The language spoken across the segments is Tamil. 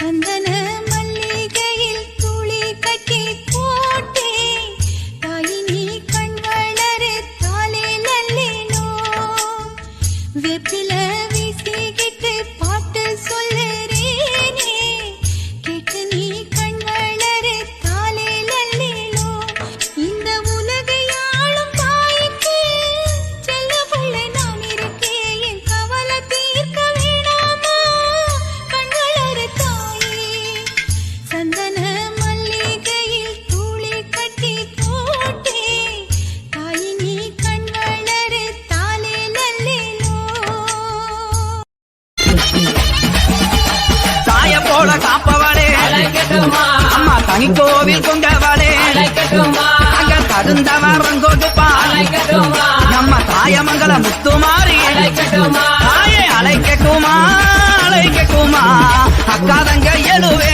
சந்தன இக்கோவில் கொண்டவளே அங்க கருந்தவரம் கொடுப்பாள் நம்ம தாயமங்கல முத்துமாரி தாயை அழைக்கட்டுமா? அழைக்கட்டுமா? அக்காதங்க எழுவே.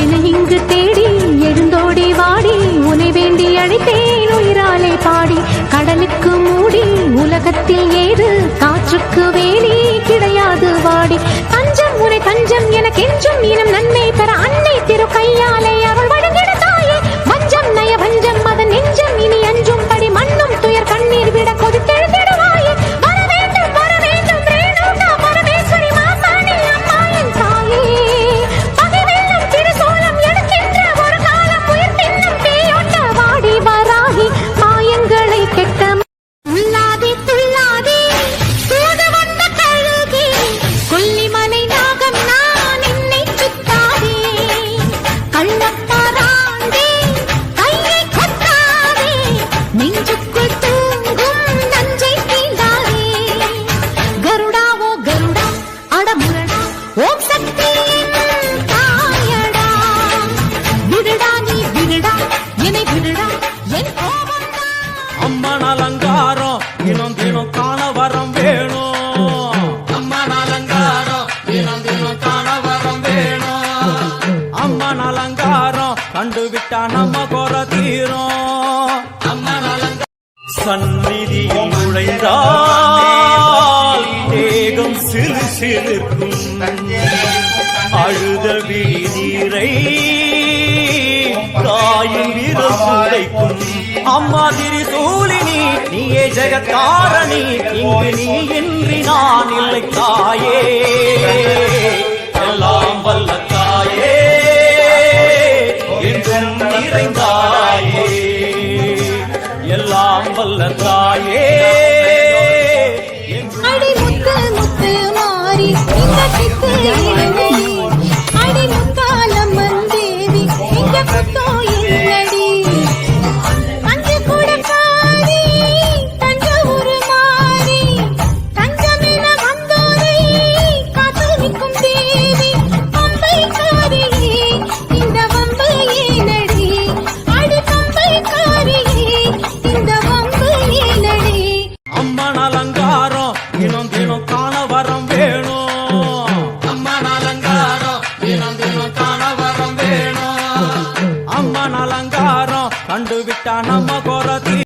என இங்கு தேடி எழுந்தோடி வாடி உனை வேண்டி அழைத்தேன் உயிராலே பாடி. கடலுக்கு மூடி உலகத்தில் ஏது காற்றுக்கு வே life. கண்டு விட்டா நம்ம குறை தீரும். சந்நிதியில் நுழைந்தால் தேகம் சிறு சிறுக்கும். அழுத விழிநீரை தாயின் இறசுரைக்கும் அம்மா திரிசூலினி நீயே ஜெகத்காரணி இங்கு நீ இன்றி நான் இல்லை தாயே. தாயே i'm Panamá.